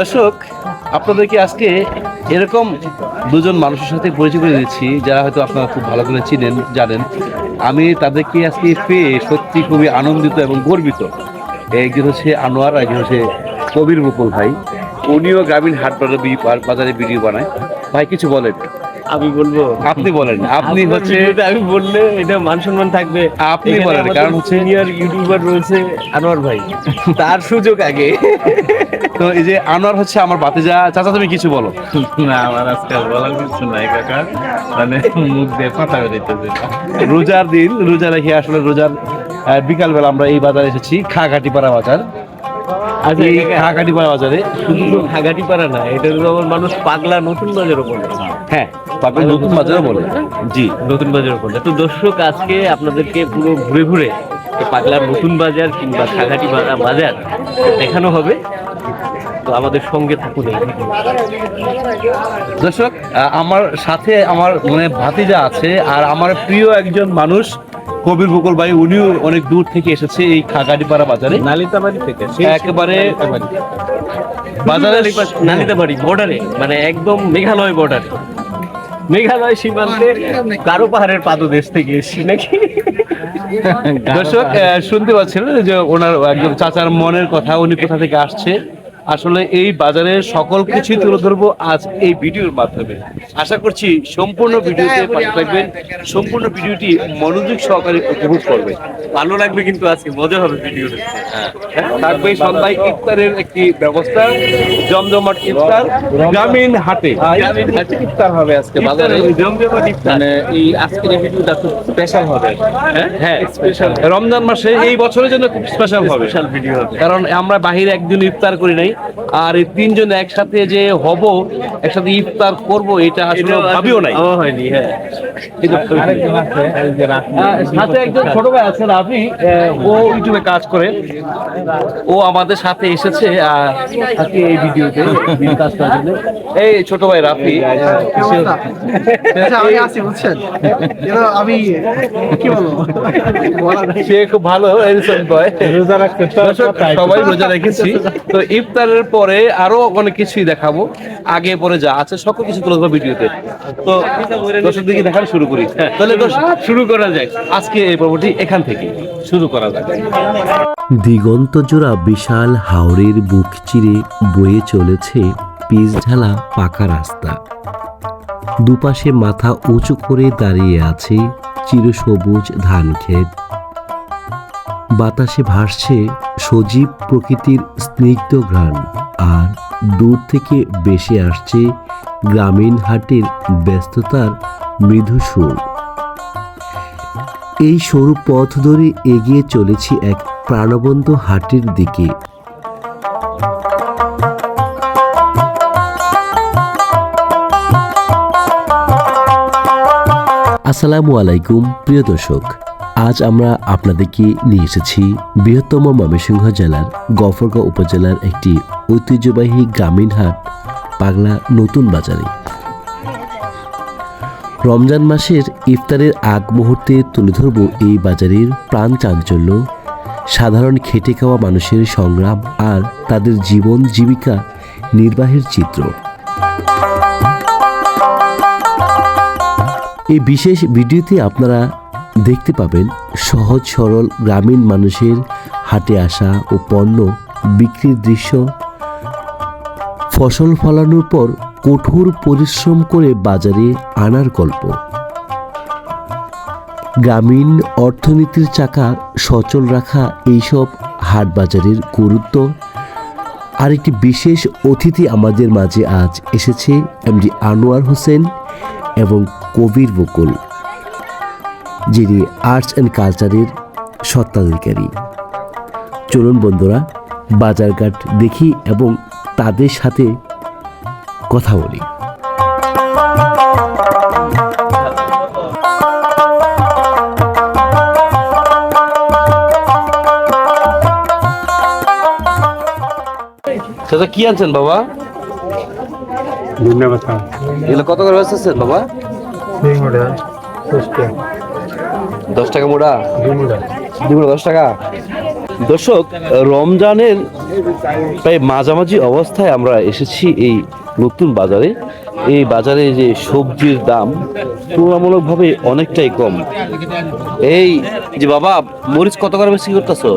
দর্শক আপনাদেরকে আজকে এরকম দুজন মানুষের সাথে পরিচয় করে দিচ্ছি যারা হয়তো আপনারা খুব ভালো করে চিনেন জানেন। আমি তাদেরকে আজকে পেয়ে সত্যি খুবই আনন্দিত এবং গর্বিত। একজন হচ্ছে আনোয়ার একজন হচ্ছে কবির মুকুল ভাই। উনিও গ্রামীণ হাট বাজারে ভিডিও বানায়। ভাই কিছু বলেন। আমি বলব? আপনি বলেন। আপনি হচ্ছে আমি বললে এটা মান সম্মান থাকবে। আপনি বলেন, কারণ হচ্ছে- সিনিয়র ইউটিউবার রয়েছে আনোয়ার ভাই। তার সুযোগ আগে। তো এই যে আনোয়ার হচ্ছে আমার বাতিজা চাচা তুমি কিছু বলো। না আমার বলার কিছু নাই কাকা। মানে মুখ দিয়ে কথা বেরোইতেছে। রোজার দিন রোজা রেখে আসলে রোজার বিকালবেলা আমরা এই বাজারে এসেছি খাঘাটিপাড়া বাজার। আচ্ছা এই খাঘাটিপাড়া বাজারে। শুধু পারা না এটা আমার মানুষ পাগলা নতুন বাজারও বলে। হ্যাঁ পাবেন নতুন বাজারও বলে। জি। নতুন বাজারও বলে। তো দর্শক আজকে আপনাদেরকে পুরো ঘুরে ঘুরে পাগলার নতুন বাজার কিংবা খাগাটি বাজার দেখানো হবে। তো আমাদের সঙ্গে থাকুন দর্শক আমার সাথে আমার মানে ভাতিজা আছে আর আমার প্রিয় একজন মানুষ কবির বকুল ভাই উনিও অনেক দূর থেকে এসেছে এই খাগাটিপাড়া বাজারে। নালিতাবাড়ি থেকে একেবারে বাজারে নালিতাবাড়ি বর্ডারে মানে একদম মেঘালয় বর্ডারে মেঘালয় সীমান্তে কারও পাহাড়ের পাদদেশ থেকে এসেছি নাকি? দর্শক আহ, শুনতে পাচ্ছেন যে ওনার একদম চাচার মনের কথা উনি কোথা থেকে আসছে? আসলে এই বাজারের সকল কিছুই তুলে ধরবো আজ এই ভিডিওর মাধ্যমে। আশা করছি সম্পূর্ণ ভিডিওতে পাশে থাকবেন। সম্পূর্ণ ভিডিওটি মনোযোগ সহকারে উপভোগ করবে ভালো লাগবে কিন্তু আজকে মজা হবে ভিডিও থাকবে সন্ধ্যায় ইফতারের একটি ব্যবস্থা জমজমাট ইফতার গ্রামীণ হাটে। ইফতার হবে আজকে বাজারে। মানে এই আজকের ভিডিওটা খুব স্পেশাল হবে। হ্যাঁ? স্পেশাল রমজান মাসে এই বছরের জন্য খুব স্পেশাল হবে। স্পেশাল ভিডিও হবে। কারণ আমরা বাহিরে একদিন ইফতার করি নাই। আর এই তিনজন একসাথে যে হব একসাথে ইফতার করব এটা আসলে ভাবিও নাই। হয়নি হ্যাঁ। আরেকজন আছে এই যে রাফি। আহ, সাথে একজন ছোট ভাই আছে রাফি। আহ, ও ইউটিউবে কাজ করে। ও আমাদের সাথে এসেছে আজকে এই ভিডিওতে ভিডিও কাজ করার জন্য। এই ছোট ভাই রাফি। আচ্ছা, আমি আছি বুঝছেন? আমি কি বলব? সে খুব ভালো এরকম বয় রোজা রাখতে। সবাই রোজা রেখেছি। তো ইফতারের পরে আরও অনেক কিছুই দেখাবো। আগে পরে যা আছে সকল কিছু তুলে ধরবো ভিডিওতে। তো দর্শক দিকে দেখানো শুরু করি। তাহলে শুরু করা যাক। আজকে এই পর্বটি এখান থেকে শুরু করা যাক। দিগন্তজোড়া বিশাল হাওরের বুক চিরে বয়ে চলেছে পিচ ঢালা পাকা রাস্তা। দুপাশে মাথা উঁচু করে দাঁড়িয়ে আছে চিরসবুজ ধান ক্ষেত বাতাসে ভাসছে সজীব প্রকৃতির স্নিগ্ধ ঘ্রাণ, আর দূর থেকে বেশি আসছে গ্রামীণ হাটের ব্যস্ততার মৃদু সুর। এই সরু পথ ধরে এগিয়ে চলেছি এক প্রাণবন্ত হাটের দিকে। আসসালামু আলাইকুম, প্রিয় দর্শক। আজ আমরা আপনাদেরকে নিয়ে এসেছি বৃহত্তম ময়মনসিংহ জেলার গফরগাঁও উপজেলার একটি ঐতিহ্যবাহী গ্রামীণ হাট, পাগলা নতুন বাজারে। রমজান মাসের ইফতারের আগ মুহূর্তে তুলে ধরব এই বাজারের প্রাণ চাঞ্চল্য, সাধারণ খেটে খাওয়া মানুষের সংগ্রাম আর তাদের জীবন জীবিকা নির্বাহের চিত্র। এই বিশেষ ভিডিওতে আপনারা দেখতে পাবেন সহজ সরল গ্রামীণ মানুষের হাটে আসা ও পণ্য বিক্রির দৃশ্য। ফসল ফলানোর পর কঠোর পরিশ্রম করে বাজারে আনার গল্প। গ্রামীণ অর্থনীতির চাকা সচল রাখা এইসব হাট বাজারের গুরুত্ব। আর একটি বিশেষ অতিথি আমাদের মাঝে আজ এসেছে, এমডি আনোয়ার হোসেন এবং কবির বকুল। যিনি আর্টস অ্যান্ড কালচারের সত্ত্বাধিকারী চলুন বন্ধুরা বাজারঘাট দেখি এবং তাদের সাথে কথা বলি। কি আনছেন বাবা? ধন্যবাদ এগুলো কত করে বাবা? দশ টাকা মোড়া? দুই মোড়া দশ টাকা। দর্শক, রমজানের প্রায় মাঝামাঝি অবস্থায় আমরা এসেছি এই নতুন বাজারে। এই বাজারে যে সবজির দাম তুলনামূলকভাবে অনেকটাই কম। এই যে বাবা, মরিচ কত করে বেশি করতেছো?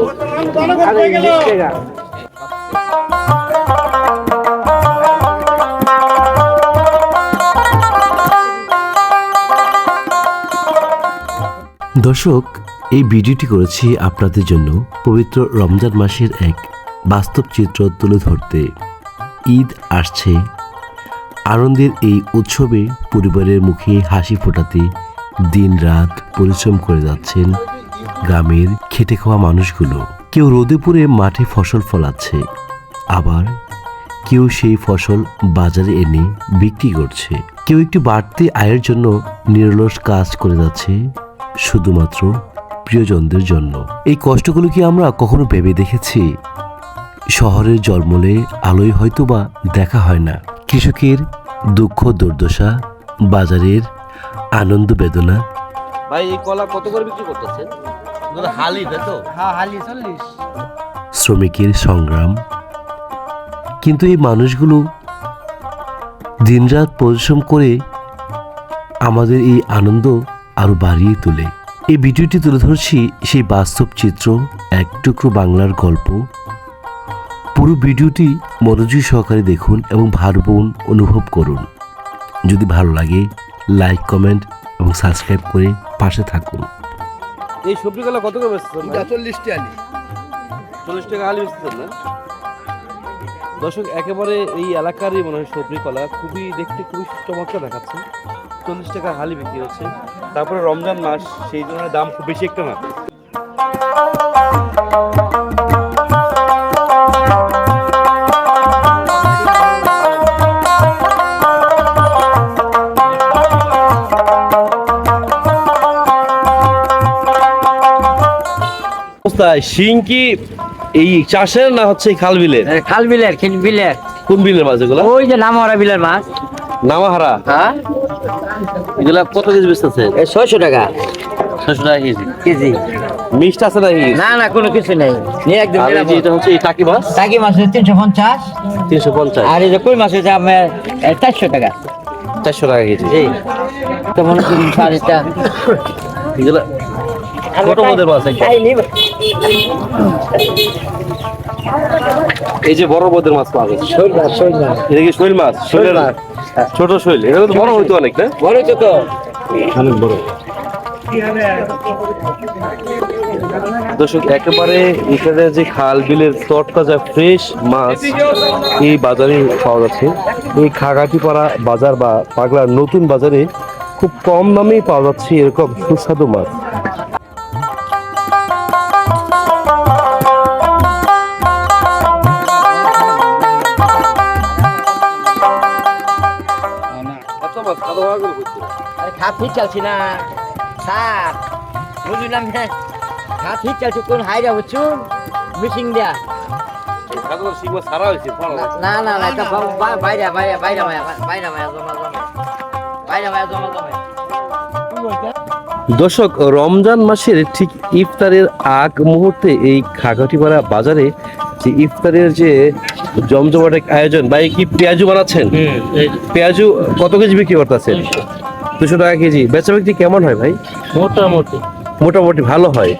দর্শক, এই ভিডিওটি করেছি আপনাদের জন্য পবিত্র রমজান মাসের এক বাস্তব চিত্র তুলে ধরতে। ঈদ আসছে। আনন্দের এই উৎসবে পরিবারের মুখে হাসি ফোটাতে দিন রাত পরিশ্রম করে যাচ্ছেন গ্রামের খেটে খাওয়া মানুষগুলো। কেউ রোদে পুড়ে মাঠে ফসল ফলাচ্ছে, আবার কেউ সেই ফসল বাজারে এনে বিক্রি করছে। কেউ একটু বাড়তি আয়ের জন্য নিরলস কাজ করে যাচ্ছে শুধুমাত্র প্রিয়জনদের জন্য। এই কষ্টগুলো কি আমরা কখনো ভেবে দেখেছি? শহরের জলমলে আলোয় হয়তোবা দেখা হয় না। কৃষকের দুঃখ দুর্দশা বাজারের আনন্দ বেদনা। ভাই এই কলা কত করে বিক্রি করতেছেন? হালি তো? হ্যাঁ হালি চল্লিশ। শ্রমিকের সংগ্রাম। কিন্তু এই মানুষগুলো দিনরাত পরিশ্রম করে আমাদের এই আনন্দ আরও বাড়িয়ে তোলে। এই ভিডিওটি তুলে ধরছি সেই বাস্তব চিত্র এক টুকরো বাংলার গল্প। পুরো ভিডিওটি মনোযোগ সহকারে দেখুন এবং ভারবোন অনুভব করুন। যদি ভালো লাগে লাইক কমেন্ট এবং সাবস্ক্রাইব করে পাশে থাকুন। এই সবজি কলা কত করে বেচতেছেন ভাই? চল্লিশটি আলি। চল্লিশ টাকা হালি বেচতেছেন না? দর্শক একেবারে এই এলাকারই মনে হয় সবজি কলা। খুবই দেখতে খুবই চমৎকার দেখাচ্ছে। চল্লিশ টাকা হালি বিক্রি হচ্ছে। তারপরে রমজান মাস সেই জন্য দাম খুব বেশি একটা না। শিং কি এই চাষের না হচ্ছে খাল বিলের? খাল বিলের খিল বিলের। কোন বিলের মাছ এগুলা? ওই যে নামহরা বিলের মাছ। নামাহারা? হ্যাঁ। এগুলা কত কেজি বেচতেছে এই ছয়শো টাকা। ছশো টাকা কেজি। কেজি। মিষ্ট আছে নাকি? না না কোনো কিছু নেই। নিয়ে একদম আর এই যে এটা হচ্ছে এই টাকি মাছ? টাকি মাছ তিনশো পঞ্চাশ। তিনশো পঞ্চাশ। আর এই যে কই মাছ হচ্ছে আপনার? চারশো টাকা। চারশো টাকা কেজি। জি। তো মনে করুন সাড়েটা এগুলা ছোট মধ্যে মাছ। এই যে বড় মধ্যে মাছ পাওয়া গেছে। শৈল মাছ শৈল মাছ। এটা কি শৈল মাছ? শৈলের ছোট শৈল এটা তো বড় হইতো অনেক না? বড় তো তো। অনেক বড়। দর্শক একেবারে এখানে যে খাল বিলের তরতাজা ফ্রেশ মাছ এই বাজারে পাওয়া যাচ্ছে। এই খাগাটিপাড়া বাজার বা পাগলার নতুন বাজারে খুব কম দামেই পাওয়া যাচ্ছে এরকম সুস্বাদু মাছ। ঠিক চালছি না বুঝলাম না খা ঠিক চালছি কোন হাইরা হচ্ছু মিশিং দিয়া না না না এটা বা- বা- বাইরে বাইরে বাইরে মায়া বাইরে মায়া জমা জমা বাইরে মায়া জমা জমা দর্শক রমজান মাসের ঠিক ইফতারের আগ মুহূর্তে এই খাগাটিপাড়া বাজারে যে ইফতারের যে জমজমাট এক আয়োজন ভাই কি পেঁয়াজু বানাচ্ছেন? পেঁয়াজু কত কেজি বিক্রি করতেছেন? দুশো টাকা কেজি। বেচা বিক্রি কেমন হয় ভাই? মোটামুটি। মোটামুটি ভালো হয়।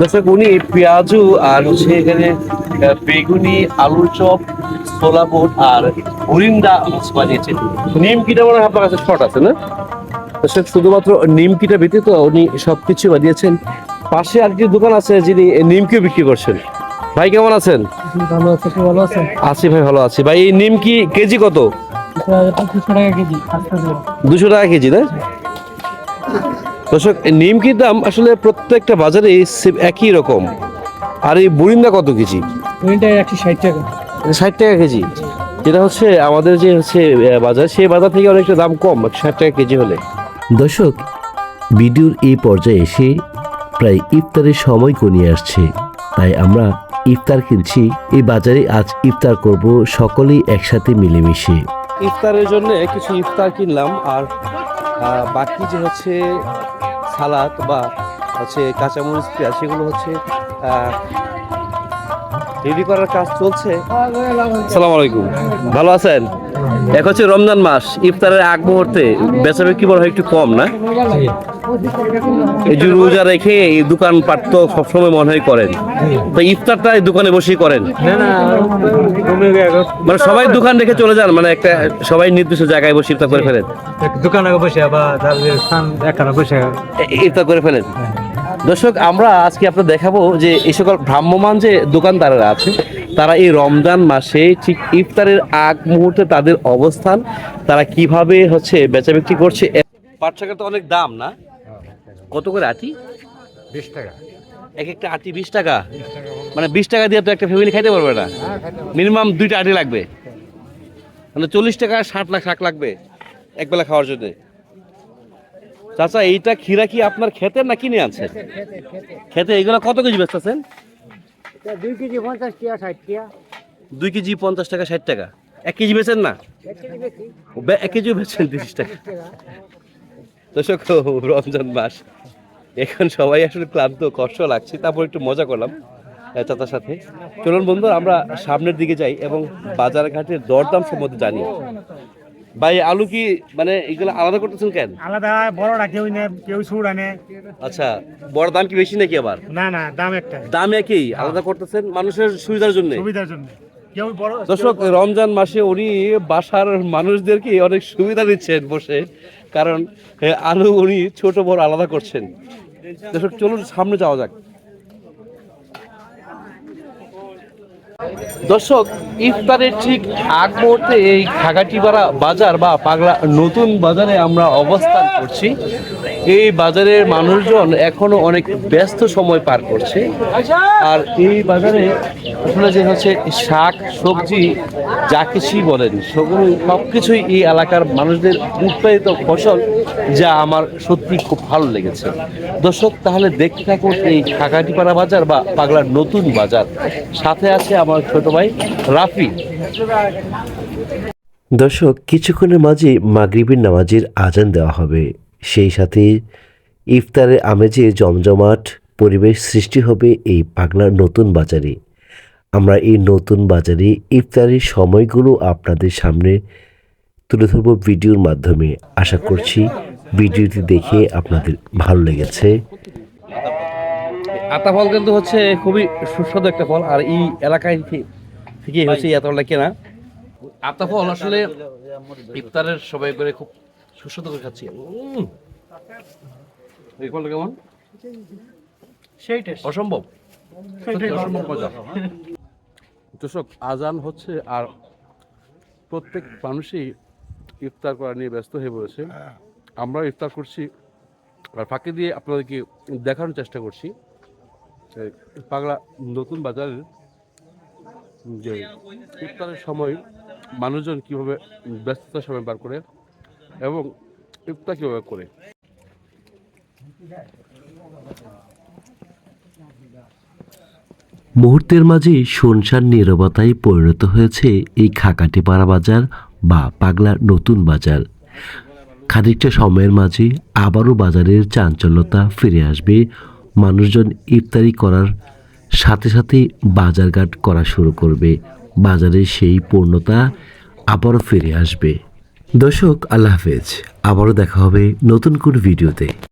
দর্শক উনি পেঁয়াজু আর হচ্ছে এখানে বেগুনি আলুর চপ ছোলা বুট আর হরিন্দা বানিয়েছেন নিমকিটা মনে হয় আপনার কাছে শর্ট আছে না? দর্শক শুধুমাত্র নিমকিটা ব্যতীত উনি সবকিছু বানিয়েছেন। পাশে আর কি দোকান আছে যিনি নিমকিও বিক্রি করছেন। ভাই কেমন আছেন? ভালো আছে আছি ভাই ভালো আছি। ভাই এই নিমকি কেজি কত? দুশো টাকা কেজি না দর্শক নিমকির দাম আসলে প্রত্যেকটা বাজারে একই রকম। আর এই বুরিন্দা কত কেজি? ষাট টাকা। কেজি। যেটা হচ্ছে আমাদের যে হচ্ছে বাজার সেই বাজার থেকে অনেকটা দাম কম ষাট টাকা কেজি হলে। দর্শক ভিডিওর এই পর্যায়ে এসে প্রায় ইফতারের সময় ঘনিয়ে আসছে। তাই আমরা ইফতার কিনছি। এই বাজারে আজ ইফতার করব সকলেই একসাথে মিলেমিশে। ইফতারের জন্য কিছু ইফতার কিনলাম আর বাকি যে হচ্ছে সালাদ বা হচ্ছে কাঁচামরিচ পেঁয়াজ সেগুলো হচ্ছে রেডি করার কাজ চলছে। সালাম আলাইকুম। ভালো আছেন? এক হচ্ছে রমজান মাস ইফতারের আগ মুহূর্তে বেচা বিক্রি হয় একটু কম না? এই যে রোজা রেখে এই দোকান পাট তো সবসময় মনে হয় করেন। তো ইফতারটা এই দোকানে বসেই করেন? মানে সবাই দোকান রেখে চলে যান মানে একটা সবাই নির্দিষ্ট জায়গায় বসে ইফতার করে ফেলেন? দোকানে বসে এখানে বসে ইফতার করে ফেলেন? দর্শক আমরা আজকে আপনার দেখাবো যে এই সকল ভ্রাম্যমান যে দোকানদাররা আছে তারা এই রমজান মাসে ঠিক ইফতারের আগ মুহূর্তে তাদের অবস্থান তারা কীভাবে হচ্ছে বেচা বিক্রি করছে? পাট শাকের তো অনেক দাম না? কত করে আটি? বিশ টাকা। এক একটা আটি বিশ টাকা? মানে বিশ টাকা দিয়ে তো একটা ফ্যামিলি খাইতে পারবে না। মিনিমাম দুইটা আটি লাগবে। মানে চল্লিশ টাকা ষাট লাখ শাক লাগবে একবেলা খাওয়ার জন্য। চাচা এইটা খিরা কি আপনার খেতে না কিনে আনছেন? খেতে এগুলো কত কেজি বেচতেছেন? দুই কেজি পঞ্চাশ টাকা ষাট টাকা। দুই কেজি পঞ্চাশ টাকা ষাট টাকা। এক কেজি বেচেন না? এক কেজিও বেচছেন তিরিশ টাকা। দর্শক রমজান মাস। এখন সবাই আসলে ক্লান্ত কষ্ট লাগছে। তারপর একটু মজা করলাম চাচার সাথে। চলুন বন্ধু আমরা সামনের দিকে যাই এবং বাজার ঘাটের দরদাম সম্বন্ধে জানি। ভাই আলু কি মানে এগুলো আলাদা করতেছেন কেন? আলাদা বড়টা কেউ নে কেউ সুর আনে। আচ্ছা বড় দাম কি বেশি নাকি আবার? না না দাম একটা দাম একই আলাদা করতেছেন মানুষের সুবিধার জন্য? সুবিধার জন্য। দর্শক রমজান মাসে উনি বাসার মানুষদেরকে অনেক সুবিধা দিচ্ছেন বসে কারণ আলু উনি ছোট বড় আলাদা করছেন। দর্শক চলুন সামনে যাওয়া যাক। দর্শক, ইফতারের ঠিক আগ মুহূর্তে এই খাগাটিপাড়া বাজার বা পাগলা নতুন বাজারে আমরা অবস্থান করছি। এই বাজারের মানুষজন এখনও অনেক ব্যস্ত সময় পার করছে। আর এই বাজারে আসলে যে হচ্ছে শাক, সবজি, যা কিছুই বলেন সেগুলো সব কিছুই এই এলাকার মানুষদের উৎপাদিত ফসল যা আমার সত্যি খুব ভালো লেগেছে। দর্শক, তাহলে দেখতে থাকুন এই খাগাটিপাড়া বাজার বা পাগলার নতুন বাজার। সাথে আছে আমার ছোট ভাই রাফি। দর্শক, কিছুক্ষণের মাঝে মাগরিবের নামাজের আজান দেওয়া হবে। সেই সাথে ইফতারের আমেজে জমজমাট পরিবেশ সৃষ্টি হবে এই পাগলার নতুন বাজারে। আমরা এই নতুন বাজারে ইফতারের সময়গুলো আপনাদের সামনে তুলে ধরবো ভিডিওর মাধ্যমে। আশা করছি ভিডিওটি দেখে আপনাদের ভালো লেগেছে। আতা ফল কিন্তু হচ্ছে খুবই সুস্বাদু একটা ফল আর এই এলাকায় থেকে হচ্ছে এই আতা ফলটা কেনা। আতা ফল আসলে ইফতারের সবাই করে খুব সুস্বাদু করে খাচ্ছি। এই ফলটা কেমন? সেই টেস্ট অসম্ভব। দর্শক আজান হচ্ছে আর প্রত্যেক মানুষই ইফতার করা নিয়ে ব্যস্ত হয়ে পড়েছে। আমরা ইফতার করছি। আর ফাঁকি দিয়ে আপনাদেরকে দেখানোর চেষ্টা করছি। পাগলা নতুন বাজারের যে ইফতারের সময় মানুষজন কীভাবে ব্যস্ততার সময় পার করে এবং ইফতার কীভাবে করে? মুহূর্তের মাঝে শুনশান নীরবতায় পরিণত হয়েছে এই খাকাটিপাড়া বাজার বা পাগলা নতুন বাজার। খানিকটা সময়ের মাঝে আবারও বাজারের চাঞ্চল্যতা ফিরে আসবে। মানুষজন ইফতারি করার সাথে সাথে বাজারঘাট করা শুরু করবে। বাজারের সেই পূর্ণতা আবারও ফিরে আসবে। দর্শক আল্লাহ হাফেজ। আবারও দেখা হবে নতুন কোন ভিডিওতে।